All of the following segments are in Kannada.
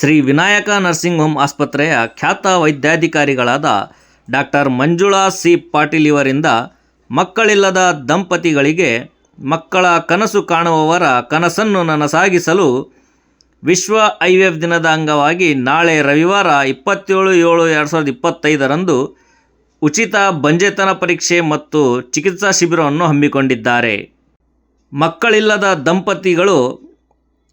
ಶ್ರೀ ವಿನಾಯಕ ನರ್ಸಿಂಗ್ ಹೋಮ್ ಆಸ್ಪತ್ರೆಯ ಖ್ಯಾತ ವೈದ್ಯಾಧಿಕಾರಿಗಳಾದ ಡಾಕ್ಟರ್ ಮಂಜುಳಾ ಸಿ ಪಾಟೀಲ್ ಇವರಿಂದ ಮಕ್ಕಳಿಲ್ಲದ ದಂಪತಿಗಳಿಗೆ ಮಕ್ಕಳ ಕನಸು ಕಾಣುವವರ ಕನಸನ್ನು ನನಸಾಗಿಸಲು ವಿಶ್ವ ಐ ದಿನದ ಅಂಗವಾಗಿ ನಾಳೆ ರವಿವಾರ ಇಪ್ಪತ್ತೇಳು ಏಳು ಎರಡು ಸಾವಿರದ ಇಪ್ಪತ್ತೈದರಂದು ಉಚಿತ ಬಂಜೆತನ ಪರೀಕ್ಷೆ ಮತ್ತು ಚಿಕಿತ್ಸಾ ಶಿಬಿರವನ್ನು ಹಮ್ಮಿಕೊಂಡಿದ್ದಾರೆ. ಮಕ್ಕಳಿಲ್ಲದ ದಂಪತಿಗಳು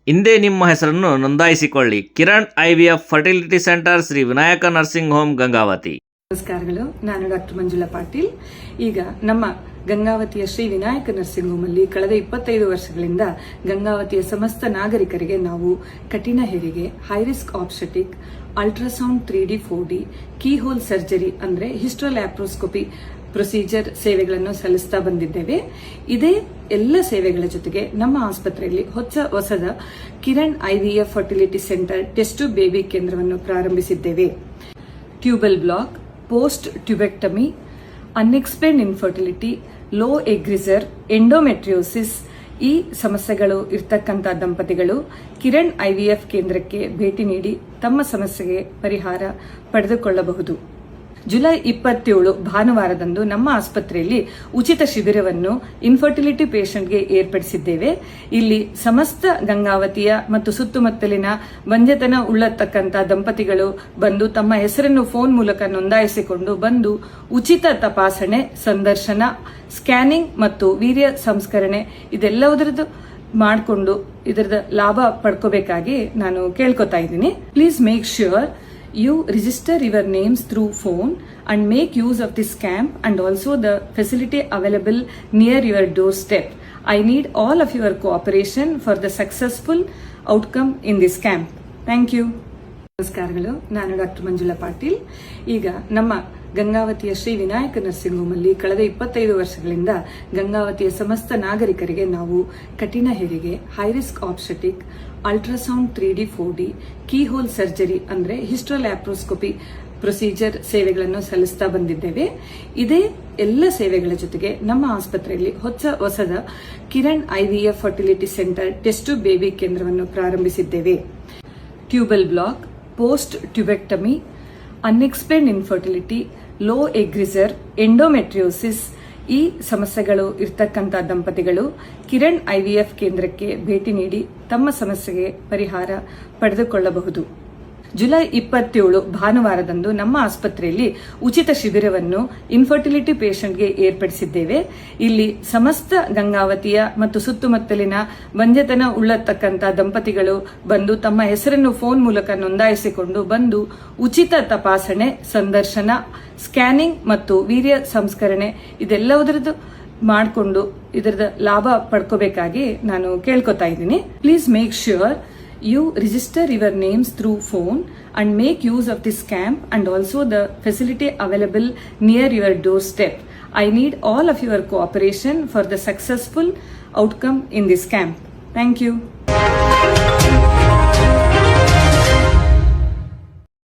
ಹಿಂದೆ ನಿಮ್ಮ ಹೆಸರನ್ನು ನೋಂದಾಯಿಸಿಕೊಳ್ಳಿ. Kiran I V F fertility centre Shri Vinayaka nursing home Gangavathi. ನಮಸ್ಕಾರಗಳು. ನಾನು ಡಾಕ್ಟರ್ ಮಂಜುಳಾ ಪಾಟೀಲ್. ಈಗ ನಮ್ಮ ಗಂಗಾವತಿಯ ಶ್ರೀ ವಿನಾಯಕ ನರ್ಸಿಂಗ್ ಹೋಮ್ ಅಲ್ಲಿ ಕಳೆದ ಇಪ್ಪತ್ತೈದು ವರ್ಷಗಳಿಂದ ಗಂಗಾವತಿಯ ಸಮಸ್ತ ನಾಗರಿಕರಿಗೆ ನಾವು ಕಠಿಣ ಹೆರಿಗೆ high risk risk obstetric ultrasound three D four D keyhole surgery ಅಂದ್ರೆ ಹಿಸ್ಟ್ರೋಲ್ಯಾಪ್ರೋಸ್ಕೋಪಿ ಪ್ರೊಸೀಜರ್ ಸೇವೆಗಳನ್ನು ಸಲ್ಲಿಸ್ತಾ ಬಂದಿದ್ದೇವೆ. ಇದೇ ಎಲ್ಲ ಸೇವೆಗಳ ಜೊತೆಗೆ ನಮ್ಮ ಆಸ್ಪತ್ರೆಯಲ್ಲಿ ಹೊಸ ಹೊಸದ Kiran IVF fertility centre test baby ಕೇಂದ್ರವನ್ನು ಪ್ರಾರಂಭಿಸಿದ್ದೇವೆ. Tubal block post tubectomy unexplained infertility low egg reserve endometriosis ಈ ಸಮಸ್ಯೆಗಳು ಇರ್ತಕ್ಕಂಥ ದಂಪತಿಗಳು ಕಿರಣ್ ಐವಿಎಫ್ ಕೇಂದ್ರಕ್ಕೆ ಭೇಟಿ ನೀಡಿ ತಮ್ಮ ಸಮಸ್ಯೆಗೆ ಪರಿಹಾರ ಪಡೆದುಕೊಳ್ಳಬಹುದು. ಜುಲೈ ಇಪ್ಪತ್ತೇಳು ಭಾನುವಾರದಂದು ನಮ್ಮ ಆಸ್ಪತ್ರೆಯಲ್ಲಿ ಉಚಿತ ಶಿಬಿರವನ್ನು ಇನ್ಫರ್ಟಿಲಿಟಿ ಪೇಷಂಟ್ಗೆ ಏರ್ಪಡಿಸಿದ್ದೇವೆ. ಇಲ್ಲಿ ಸಮಸ್ತ ಗಂಗಾವತಿಯ ಮತ್ತು ಸುತ್ತಮುತ್ತಲಿನ ಬಂಜೆತನ ಉಳ್ಳತಕ್ಕಂಥ ದಂಪತಿಗಳು ಬಂದು ತಮ್ಮ ಹೆಸರನ್ನು ಫೋನ್ ಮೂಲಕ ನೋಂದಾಯಿಸಿಕೊಂಡು ಬಂದು ಉಚಿತ ತಪಾಸಣೆ, ಸಂದರ್ಶನ ಸ್ಕ್ಯಾನಿಂಗ್ ಮತ್ತು ವೀರ್ಯ ಸಂಸ್ಕರಣೆ ಇದೆಲ್ಲದರದ್ದು ಮಾಡಿಕೊಂಡು ಇದರದ ಲಾಭ ಪಡ್ಕೋಬೇಕಾಗಿ ನಾನು ಕೇಳ್ಕೊತಾ ಇದ್ದೀನಿ. Please make sure you register your names through phone and make use of this camp and also the facility available near your doorstep. I need all of your cooperation for the successful outcome in this camp. Thank you. ನಮಸ್ಕಾರಗಳು ನಾನು ಡಾಕ್ಟರ್ ಮಂಜುಳಾ ಪಾಟೀಲ್ ಈಗ ನಮ್ಮ ಗಂಗಾವತಿಯ ಶ್ರೀ ವಿನಾಯಕ ನರ್ಸಿಂಗ್ ಹೋಮ್ ಕಳೆದ ಇಪ್ಪತ್ತೈದು ವರ್ಷಗಳಿಂದ ಗಂಗಾವತಿಯ ಸಮಸ್ತ ನಾಗರಿಕರಿಗೆ ನಾವು ಕಠಿಣ ಹೆರಿಗೆ high risk obstetric ultrasound three D four D keyhole surgery ಅಂದ್ರೆ ಹಿಸ್ಟ್ರೋಲ್ಯಾಪ್ರೋಸ್ಕೋಪಿ ಪ್ರೊಸೀಜರ್ ಸೇವೆಗಳನ್ನು ಸಲ್ಲಿಸ್ತಾ ಬಂದಿದ್ದೇವೆ. ಇದೇ ಎಲ್ಲ ಸೇವೆಗಳ ಜೊತೆಗೆ ನಮ್ಮ ಆಸ್ಪತ್ರೆಯಲ್ಲಿ ಹೊಸ ಹೊಸದ Kiran IVF fertility centre test baby ಕೇಂದ್ರವನ್ನು ಪ್ರಾರಂಭಿಸಿದ್ದೇವೆ. Tubal block post tubectomy unexplained infertility low egg reserve endometriosis ಈ ಸಮಸ್ಯೆಗಳು ಇರ್ತಕ್ಕಂಥ ದಂಪತಿಗಳು ಕಿರಣ್ ಐವಿಎಫ್ ಕೇಂದ್ರಕ್ಕೆ ಭೇಟಿ ನೀಡಿ ತಮ್ಮ ಸಮಸ್ಯೆಗೆ ಪರಿಹಾರ ಪಡೆದುಕೊಳ್ಳಬಹುದು. ಜುಲೈ ಇಪ್ಪತ್ತೇಳು ಭಾನುವಾರದಂದು ನಮ್ಮ ಆಸ್ಪತ್ರೆಯಲ್ಲಿ ಉಚಿತ ಶಿಬಿರವನ್ನು ಇನ್ಫರ್ಟಿಲಿಟಿ ಪೇಷಂಟ್ಗೆ ಏರ್ಪಡಿಸಿದ್ದೇವೆ. ಇಲ್ಲಿ ಸಮಸ್ತ ಗಂಗಾವತಿಯ ಮತ್ತು ಸುತ್ತಮುತ್ತಲಿನ ಬಂಜೆತನ ಉಳ್ಳತಕ್ಕಂಥ ದಂಪತಿಗಳು ಬಂದು ತಮ್ಮ ಹೆಸರನ್ನು ಫೋನ್ ಮೂಲಕ ನೋಂದಾಯಿಸಿಕೊಂಡು ಬಂದು ಉಚಿತ ತಪಾಸಣೆ, ಸಂದರ್ಶನ ಸ್ಕ್ಯಾನಿಂಗ್ ಮತ್ತು ವೀರ್ಯ ಸಂಸ್ಕರಣೆ ಇದೆಲ್ಲದರದ್ದು ಮಾಡಿಕೊಂಡು ಇದರದ ಲಾಭ ಪಡ್ಕೋಬೇಕಾಗಿ ನಾನು ಕೇಳ್ಕೊತಾ ಇದ್ದೀನಿ. Please make sure you register your names through phone and make use of this camp and also the facility available near your doorstep. I need all of your cooperation for the successful outcome in this camp. Thank you.